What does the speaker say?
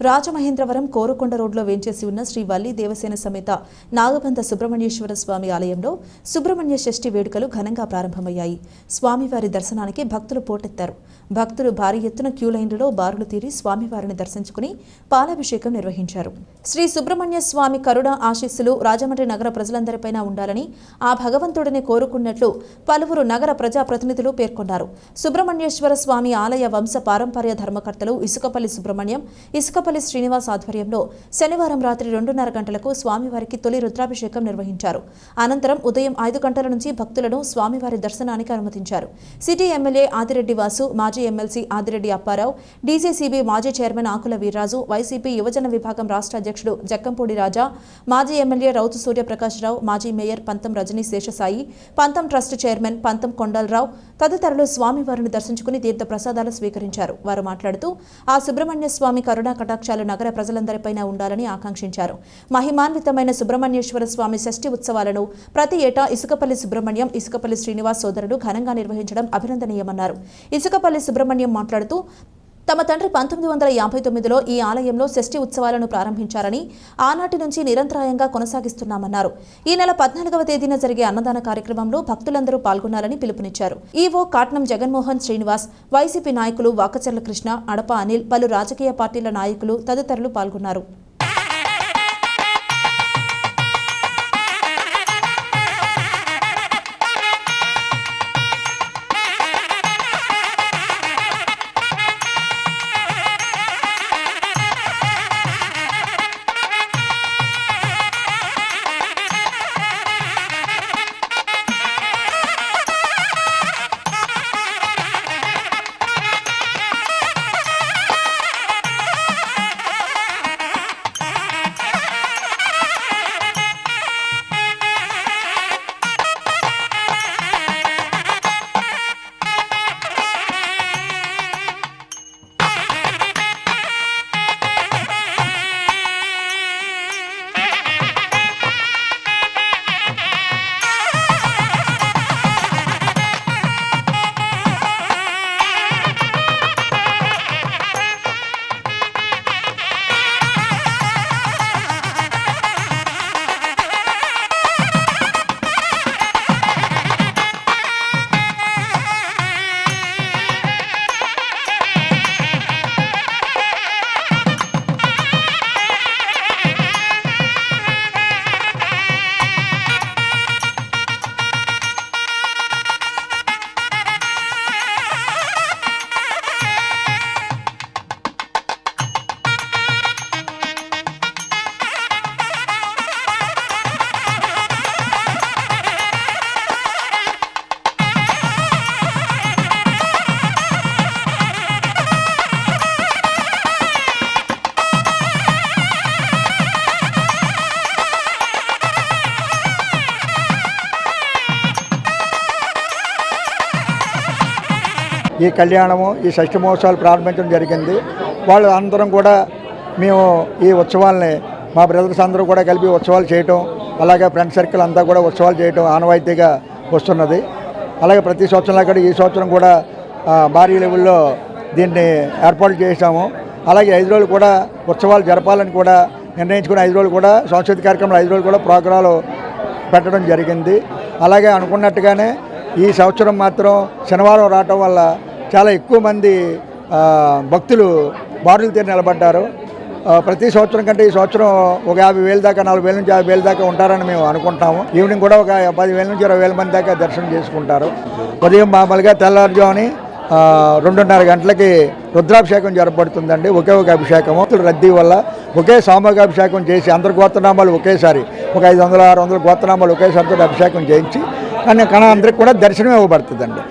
రాజమహేంద్రవరం కోరుకొండ రోడ్లో వేంచేసి ఉన్న శ్రీ వల్లి దేవసేన సమేత నాగబంధ సుబ్రహ్మణ్యేశ్వర స్వామి ఆలయంలో సుబ్రహ్మణ్య షష్ఠి వేడుకలు ఘనంగా ప్రారంభమయ్యాయి. స్వామివారి దర్శనానికి భక్తులు పోటెత్తారు. భక్తులు భారీ ఎత్తున క్యూలైన్లలో బారులు తీరి స్వామివారిని దర్శించుకుని పాలాభిషేకం నిర్వహించారు. శ్రీ సుబ్రహ్మణ్య స్వామి కరుణ ఆశీస్సులు రాజమండ్రి నగర ప్రజలందరిపైన ఉండాలని ఆ భగవంతుడిని కోరుకున్నట్లు పలువురు నగర ప్రజాప్రతినిధులు పేర్కొన్నారు. సుబ్రహ్మణ్యేశ్వర స్వామి ఆలయ వంశ పారంపర్య ధర్మకర్తలు ఇసుకపల్లి సుబ్రహ్మణ్యం ఇసుకపల్లి శ్రీనివాస్ ఆధ్వర్యంలో శనివారం రాత్రి రెండున్నర గంటలకు స్వామివారికి తొలి రుద్రాభిషేకం నిర్వహించారు. అనంతరం ఉదయం ఐదు గంటల నుంచి భక్తులను స్వామివారి దర్శనానికి అనుమతించారు. సిటీ ఎమ్మెల్యే ఆదిరెడ్డి వాసు మాజీ ఎమ్మెల్సీ ఆదిరెడ్డి అప్పారావు డీజీసీబీ మాజీ చైర్మన్ ఆకుల వీర్రాజు వైసీపీ యువజన విభాగం రాష్ట్ర అధ్యక్షుడు జక్కంపూడి రాజా మాజీ ఎమ్మెల్యే రౌతు సూర్యప్రకాశ్రావు మాజీ మేయర్ పంతం రజనీ శేషసాయి పంతం ట్రస్ట్ చైర్మన్ పంతం కొండలరావు తదితరులు స్వామివారిని దర్శించుకుని తీర్థ ప్రసాదాలు స్వీకరించారు. వారు మాట్లాడుతూ ఆ సుబ్రహ్మణ్య స్వామి కరుణాకట కటాక్షాలు నగర ప్రజలందరిపైన ఉండాలని ఆకాంక్షించారు. మహిమాన్వితమైన సుబ్రహ్మణ్యేశ్వర స్వామి షష్ఠి ఉత్సవాలను ప్రతి ఏటా ఇసుకపల్లి సుబ్రహ్మణ్యం ఇసుకపల్లి శ్రీనివాస్ సోదరుడు ఘనంగా నిర్వహించడం అభినందనీయమన్నారు. ఇసుకపల్లి సుబ్రహ్మణ్యం మాట్లాడుతూ తమ తండ్రి పంతొమ్మిది వందల యాభై తొమ్మిదిలో ఈ ఆలయంలో షష్ఠి ఉత్సవాలను ప్రారంభించారని ఆనాటి నుంచి నిరంతరాయంగా కొనసాగిస్తున్నామన్నారు. ఈ నెల పద్నాలుగవ తేదీన జరిగే అన్నదాన కార్యక్రమంలో భక్తులందరూ పాల్గొనాలని పిలుపునిచ్చారు. ఈవో కాట్నం జగన్మోహన్ శ్రీనివాస్ వైసీపీ నాయకులు వాకచర్ల కృష్ణ అడప అనిల్ పలు రాజకీయ పార్టీల నాయకులు తదితరులు పాల్గొన్నారు. ఈ కళ్యాణము ఈ షష్ఠి మహోత్సవాలు ప్రారంభించడం జరిగింది. వాళ్ళు అందరం కూడా మేము ఈ ఉత్సవాల్ని మా బ్రదర్స్ అందరూ కూడా కలిపి ఉత్సవాలు చేయటం అలాగే ఫ్రెండ్ సర్కిల్ అంతా కూడా ఉత్సవాలు చేయటం ఆనవాయితీగా వస్తున్నది. అలాగే ప్రతి సంవత్సరంలో కూడా ఈ సంవత్సరం కూడా భారీ లెవెల్లో దీన్ని ఏర్పాటు చేసాము అలాగే ఐదు రోజులు కూడా ఉత్సవాలు జరపాలని కూడా నిర్ణయించుకున్న ఐదు రోజులు కూడా సాంస్కృతిక కార్యక్రమాలు ఐదు రోజులు కూడా ప్రోగ్రాలు పెట్టడం జరిగింది. అలాగే అనుకున్నట్టుగానే ఈ సంవత్సరం మాత్రం శనివారం రావటం వల్ల చాలా ఎక్కువ మంది భక్తులు బారులు తీరి నిలబడ్డారు. ప్రతి సంవత్సరం కంటే ఈ సంవత్సరం ఒక యాభై వేల దాకా నాలుగు వేల నుంచి యాభై వేల దాకా ఉంటారని మేము అనుకుంటాము. ఈవినింగ్ కూడా ఒక పదివేల నుంచి ఇరవై వేల మంది దాకా దర్శనం చేసుకుంటారు. ఉదయం మామూలుగా తెల్లవారుజాముని రెండున్నర గంటలకి రుద్రాభిషేకం జరపబడుతుందండి. ఒకే ఒక అభిషేకము. రద్దీ వల్ల ఒకే సామూహికాభిషేకం చేసి అందరు గోత్రనామాలు ఒకేసారి ఒక ఐదు వందల ఆరు వందల గోత్రనామాలు ఒకేసారితో అభిషేకం చేయించి కానీ కణ అందరికి కూడా దర్శనం ఇవ్వబడుతుందండి.